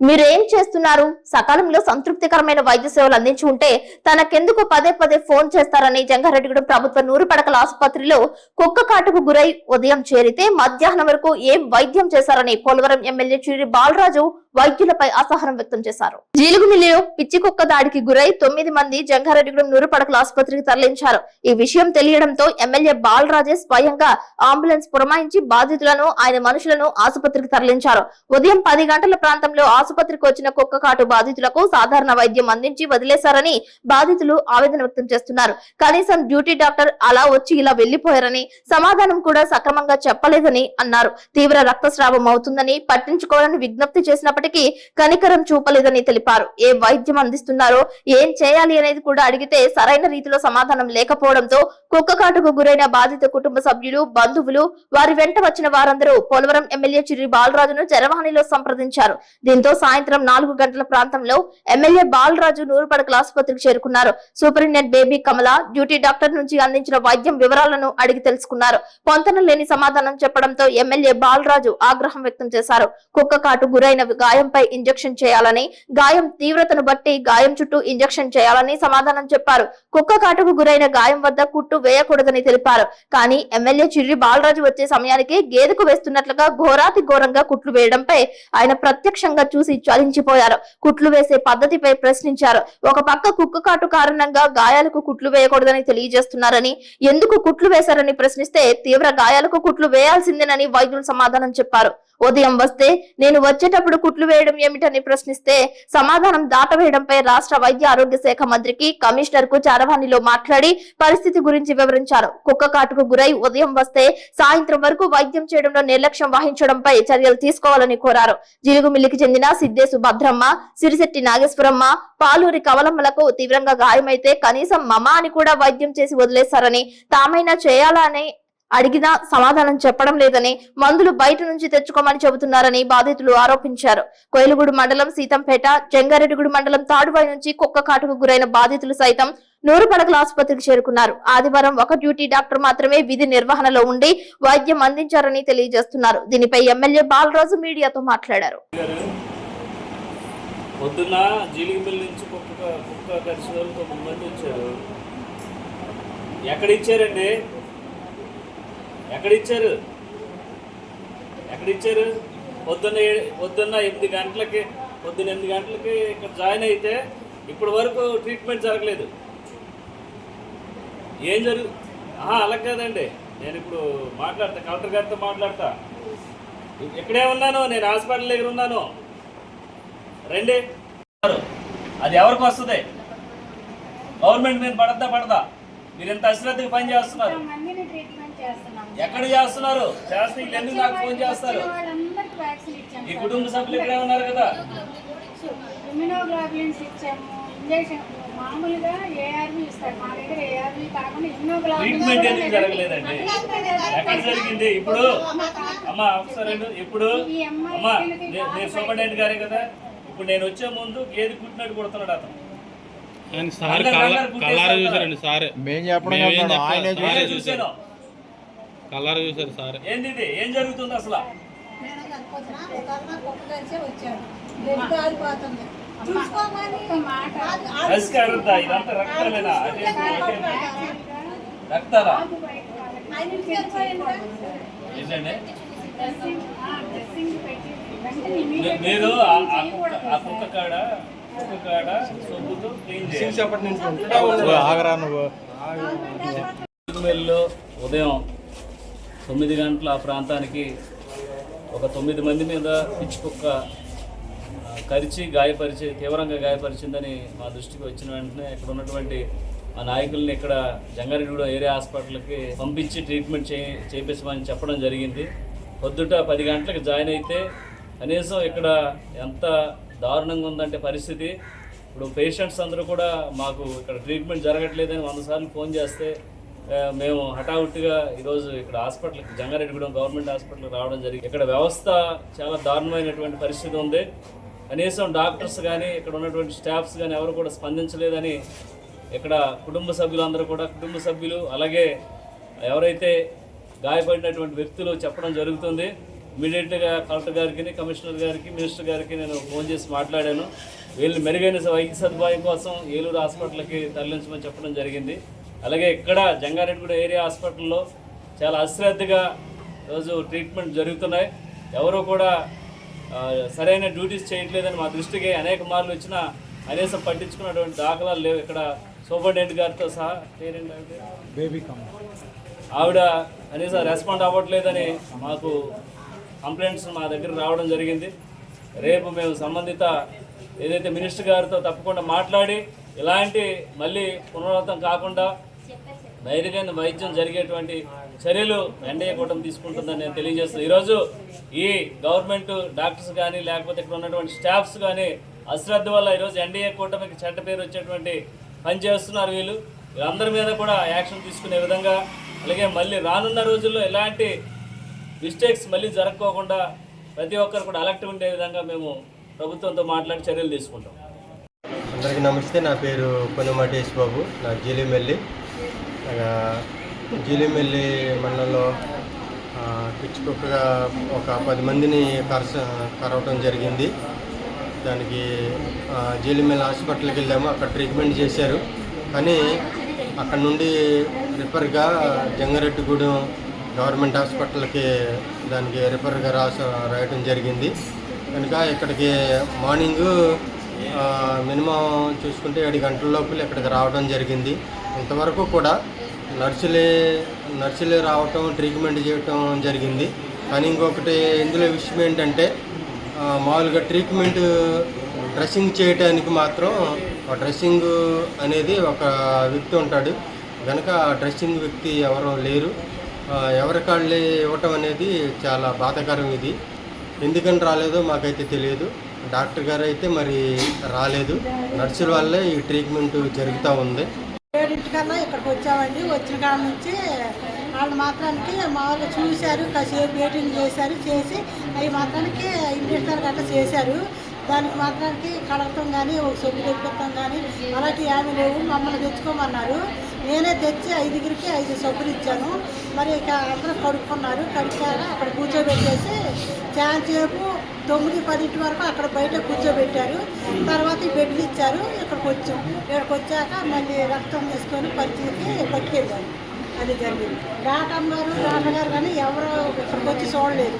మీరేం చేస్తున్నారు? సకాలంలో సంతృప్తికరమైన వైద్య సేవలు అందించి ఉంటే తనకెందుకు పదే పదే ఫోన్ చేస్తారని జంగారెడ్డిగూడెం ప్రభుత్వ నూరు పడకల ఆసుపత్రిలో కుక్క కాటుకు గురై ఉదయం చేరితే మధ్యాహ్నం వరకు ఏం వైద్యం చేశారని పోలవరం ఎమ్మెల్యే చిరి బాలరాజు వైద్యులపై అసహనం వ్యక్తం చేశారు. జీలుగుమిల్లిలో పిచ్చి కుక్క దాడికి గురై తొమ్మిది మంది జంగారెడ్డిగూడెం నూరు పడకల ఆసుపత్రికి తరలించారు. ఈ విషయం తెలియడంతో ఎమ్మెల్యే బాలరాజే స్వయంగా అంబులెన్స్ పురమాయించి బాధితులను ఆయన మనుషులను ఆసుపత్రికి తరలించారు. ఉదయం పది గంటల ప్రాంతంలో ఆసుపత్రికి వచ్చిన కుక్క కాటు బాధితులకు సాధారణ వైద్యం అందించి వదిలేశారని బాధితులు ఆవేదన వ్యక్తం చేస్తున్నారు. కనీసం డ్యూటీ డాక్టర్ అలా వచ్చి ఇలా వెళ్ళిపోయారని సమాధానం కూడా సక్రమంగా చెప్పలేదని అన్నారు. తీవ్ర రక్తస్రావం అవుతుందని పట్టించుకోవాలని విజ్ఞప్తి చేసినప్పటికీ కనికరం చూపలేదని తెలిపారు. ఏ వైద్యం అందిస్తున్నారో ఏం చేయాలి అనేది కూడా అడిగితే సరైన రీతిలో సమాధానం లేకపోవడంతో కుక్క కాటుకు గురైన బాధిత కుటుంబ సభ్యులు బంధువులు వారి వెంట వచ్చిన వారందరూ పోలవరం ఎమ్మెల్యే చిరి బాలరాజును చరవాణిలో సంప్రదించారు. దీంతో సాయంత్రం నాలుగు గంటల ప్రాంతంలో ఎమ్మెల్యే బాలరాజు నూరుపడకల ఆసుపత్రికి చేరుకున్నారు. Superintendent Baby Kamala duty doctor నుంచి అందించిన వైద్యం వివరాలను అడిగి తెలుసుకున్నారు. పొంతన లేని సమాధానం చెప్పడంతో ఎమ్మెల్యే బాలరాజు ఆగ్రహం వ్యక్తం చేశారు. కుక్క కాటు గురైన గాయంపై ఇంజెక్షన్ చేయాలని గాయం తీవ్రతను బట్టి గాయం చుట్టూ ఇంజెక్షన్ చేయాలని సమాధానం చెప్పారు. కుక్క కాటుకు గురైన గాయం వద్ద కుట్టు వేయకూడదని తెలిపారు. కానీ ఎమ్మెల్యే చిర్రి బాలరాజు వచ్చే సమయానికి గేదెకు వేస్తున్నట్లుగా ఘోరాతి ఘోరంగా కుట్లు వేయడంపై ఆయన ప్రత్యక్షంగా చూసి చూసి చలించిపోయారు. కుట్లు వేసే పద్ధతిపై ప్రశ్నించారు. ఒక పక్క కుక్క కాటు కారణంగా గాయాలకు కుట్లు వేయకూడదని తెలియజేస్తున్నారని ఎందుకు కుట్లు వేశారని ప్రశ్నిస్తే తీవ్ర గాయాలకు కుట్లు వేయాల్సిందేనని వైద్యులు సమాధానం చెప్పారు. ఉదయం వస్తే నేను వచ్చేటప్పుడు కుట్లు వేయడం ఏమిటని ప్రశ్నిస్తే సమాధానం దాటవేయడంపై రాష్ట్ర వైద్య ఆరోగ్య శాఖ మంత్రికి కమిషనర్కు చారవాణిలో మాట్లాడి పరిస్థితి గురించి వివరించారు. కుక్క కాటుకు గురై ఉదయం వస్తే సాయంత్రం వరకు వైద్యం చేయడంలో నిర్లక్ష్యం వహించడంపై చర్యలు తీసుకోవాలని కోరారు. జిలుగుమిల్లికి చెందిన సిద్దే భద్రమ్మ సిరిశెట్టి నాగేశ్వరమ్మ పాలూరి కవలమ్మలకు తీవ్రంగా గాయమైతే కనీసం మమ అని కూడా వైద్యం చేసి వదిలేశారని తామైనా చేయాలని అడిగినా సమాధానం చెప్పడం లేదని మందులు బయట నుంచి తెచ్చుకోమని చెబుతున్నారని బాధితులు ఆరోపించారు. కోయలుగూడు మండలం సీతంపేట జంగారెడ్డిగూడు మండలం తాడువాయి నుంచి కుక్క కాటుకు గురైన బాధితులు సైతం నూరు పడకల ఆసుపత్రికి చేరుకున్నారు. ఆదివారం ఒక డ్యూటీ డాక్టర్ మాత్రమే విధి నిర్వహణలో ఉండి వైద్యం అందించారని తెలియజేస్తున్నారు. దీనిపై ఎమ్మెల్యే బాలరాజు మీడియాతో మాట్లాడారు. పొద్దున్న జీలిగిపల్లి నుంచి కుక్క కుక్క కలిసి వాళ్ళు తొమ్మిది మంది వచ్చారు. ఎక్కడ ఇచ్చారండి? ఎక్కడ ఇచ్చారు? ఎక్కడ ఇచ్చారు? పొద్దున్న పొద్దున్న ఎనిమిది గంటలకి పొద్దున్న ఎనిమిది గంటలకి ఇక్కడ జాయిన్ అయితే ఇప్పటి వరకు ట్రీట్మెంట్ జరగలేదు. ఏం జరుగు ఆహా, అలా కాదండి. నేను ఇప్పుడు మాట్లాడతా కలెక్టర్ గారితో మాట్లాడతా. ఇక్కడే ఉన్నాను నేను హాస్పిటల్ దగ్గర ఉన్నాను. రండి. అది ఎవరికి వస్తుంది? గవర్నమెంట్ మీద పడద్దా పడదా? మీరు ఎంత అశ్రద్ధగా పని చేస్తున్నారు. ఎక్కడ చేస్తున్నారు? చేస్తే ఎందుకు నాకు ఫోన్ చేస్తారు? ఈ కుటుంబ సభ్యులు ఇక్కడే ఉన్నారు కదా? ట్రీట్మెంట్ ఎందుకు జరగలేదండి? ఎక్కడ జరిగింది? ఇప్పుడు అమ్మా ఒకసారి. ఇప్పుడు అమ్మా నేను సూపరింటెండెంట్ గారే కదా? ఇప్పుడు నేను వచ్చే ముందు గేదె కుట్టినట్టు కొడుతున్నాడు అతను. చూశాను కల్లారు చూసారు సారే. ఏంది ఇది ఏం జరుగుతుంది అసలు? రసికారుద్దా ఇదంతా రక్తమేనా? అదే రక్తాలా ఏంటండి? మీరు ఆ- ఆ కుక్క- ఆ కుక్క కాడ కుక్క కాడ సొబ్బుతో క్లీన్ చేయాలి. నువ్వు ఆగరా నువ్వు? వెల్లో ఉదయం తొమ్మిది గంటల ఆ ప్రాంతానికి ఒక తొమ్మిది మంది మీద పిచ్చి కుక్క కరిచి గాయపరిచి తీవ్రంగా గాయపరిచిందని మా దృష్టికి వచ్చిన వెంటనే ఇక్కడ ఉన్నటువంటి మా నాయకుల్ని ఇక్కడ జంగారెడ్డిగూడెం ఏరియా హాస్పిటల్కి పంపించి ట్రీట్మెంట్ చే చేపించమని చెప్పడం జరిగింది. పొద్దుట పది గంటలకు జాయిన్ అయితే కనీసం ఇక్కడ ఎంత దారుణంగా ఉందంటే పరిస్థితి. ఇప్పుడు పేషెంట్స్ అందరూ కూడా మాకు ఇక్కడ ట్రీట్మెంట్ జరగట్లేదని వంద సార్లు ఫోన్ చేస్తే మేము హఠావుట్టిగా ఈరోజు ఇక్కడ హాస్పిటల్కి జంగారెడ్డిగూడెం గవర్నమెంట్ హాస్పిటల్కి రావడం జరిగింది. ఇక్కడ వ్యవస్థ చాలా దారుణమైనటువంటి పరిస్థితి ఉంది. కనీసం డాక్టర్స్ కానీ ఇక్కడ ఉన్నటువంటి స్టాఫ్స్ కానీ ఎవరు కూడా స్పందించలేదని ఇక్కడ కుటుంబ సభ్యులందరూ కూడా కుటుంబ సభ్యులు అలాగే ఎవరైతే గాయపడినటువంటి వ్యక్తులు చెప్పడం జరుగుతుంది. ఇమీడియట్గా కలెక్టర్ గారికి కమిషనర్ గారికి మినిస్టర్ గారికి నేను ఫోన్ చేసి మాట్లాడాను. వీళ్ళు మెరుగైన వైద్య సదుపాయం కోసం ఏలూరు హాస్పిటల్కి తరలించమని చెప్పడం జరిగింది. అలాగే ఇక్కడ జంగారెడ్డిగూడ ఏరియా హాస్పిటల్లో చాలా అశ్రద్ధగా రోజు ట్రీట్మెంట్ జరుగుతున్నాయి. ఎవరు కూడా సరైన డ్యూటీస్ చేయట్లేదని మా దృష్టికి అనేక మార్లు వచ్చిన కనీసం పట్టించుకున్నటువంటి దాఖలాలు లేవు. ఇక్కడ సూపరింటెండెంట్ గారితో సహా పేరేంటి ఆవిడ కనీసం రెస్పాండ్ అవ్వట్లేదని మాకు కంప్లైంట్స్ మా దగ్గర రావడం జరిగింది. రేపు మేము సంబంధిత ఏదైతే మినిస్టర్ గారితో తప్పకుండా మాట్లాడి ఇలాంటి మళ్ళీ పునరావృతం కాకుండా ధైర్యమైన వైద్యం జరిగేటువంటి చర్యలు ఎన్డీఏ కూటమి తీసుకుంటుందని నేను తెలియజేస్తున్నాను ఈరోజు ఈ గవర్నమెంట్ డాక్టర్స్ కానీ లేకపోతే ఇక్కడ ఉన్నటువంటి స్టాఫ్స్ కానీ అశ్రద్ధ వల్ల ఈరోజు ఎన్డీఏ కూటమికి చెడ్డ పేరు వచ్చేటువంటి పని చేస్తున్నారు వీళ్ళు. వీళ్ళందరి మీద కూడా యాక్షన్ తీసుకునే విధంగా అలాగే మళ్ళీ రానున్న రోజుల్లో ఎలాంటి మిస్టేక్స్ మళ్ళీ జరగకోకుండా ప్రతి ఒక్కరు కూడా అలర్ట్ ఉండే విధంగా మేము ప్రభుత్వంతో మాట్లాడి చర్యలు తీసుకుంటాం. అందరికీ నమస్తే నా పేరు కొనుమటేష్ బాబు. నా జీలిమెల్లి. జీలిమెల్లి మండలంలో ఆ, ఒక పది మందిని కరస కరవటం జరిగింది. దానికి జీలిమెల్లి హాస్పిటల్కి వెళ్ళాము. అక్కడ ట్రీట్మెంట్ చేశారు. కానీ అక్కడ నుండి రిఫర్గా జంగారెడ్డిగూడెం గవర్నమెంట్ హాస్పిటల్కి దానికి రిఫర్గా రాస రాయటం జరిగింది. కనుక ఇక్కడికి మార్నింగ్ మినిమం చూసుకుంటే ఏడు గంటల లోపల ఇక్కడికి రావడం జరిగింది. ఇంతవరకు కూడా నర్సులే నర్సులే రావటం ట్రీట్మెంట్ చేయటం జరిగింది. కానీ ఇంకొకటి ఇందులో విషయం ఏంటంటే మామూలుగా ట్రీట్మెంట్ డ్రెస్సింగ్ చేయటానికి మాత్రం ఆ డ్రెస్సింగ్ అనేది ఒక వ్యక్తి ఉంటాడు. కనుక ఆ డ్రెస్సింగ్ వ్యక్తి ఎవరు లేరు. ఆ, ఎవరి ఇవ్వటం అనేది చాలా బాధాకరం ఇది. ఎందుకని రాలేదో మాకైతే తెలియదు. డాక్టర్ గారు అయితే మరి రాలేదు. నర్సుల వల్లే ఈ ట్రీట్మెంట్ జరుగుతూ ఉంది. ఏడింటికన్నా ఇక్కడికి వచ్చామండి. వచ్చిన కాడ నుంచి వాళ్ళు మాత్రానికి మామూలుగా చూశారు కాసేపు వెయిటింగ్ చేశారు చేసి అవి మాత్రానికి ఇంజక్షన్ గట్రా చేశారు. దానికి మాత్రానికి కడగటం కానీ ఒక సొమ్ము తెప్పిస్తాం కానీ అలాంటి ఏమీ లేవు మమ్మల్ని తెచ్చుకోమన్నారు. నేనే తెచ్చి ఐదుగురికి ఐదు సబ్బులు ఇచ్చాను. మరి ఇక అందరూ కడుక్కున్నారు. కడిగాక అక్కడ కూర్చోబెట్టేసి చాలాసేపు తొమ్మిది పదింటి వరకు అక్కడ బయట కూర్చోబెట్టారు. తర్వాత ఈ బెడ్లు ఇచ్చారు. ఇక్కడికి వచ్చాం. ఇక్కడికి వచ్చాక మళ్ళీ రక్తం తీసుకొని పరిస్థితికి పట్టుకెళ్ళాను అది జరిగింది. డాక్టర్ గారు డాక్టర్ గారు కానీ ఎవరు ఇక్కడికి వచ్చి చూడలేదు.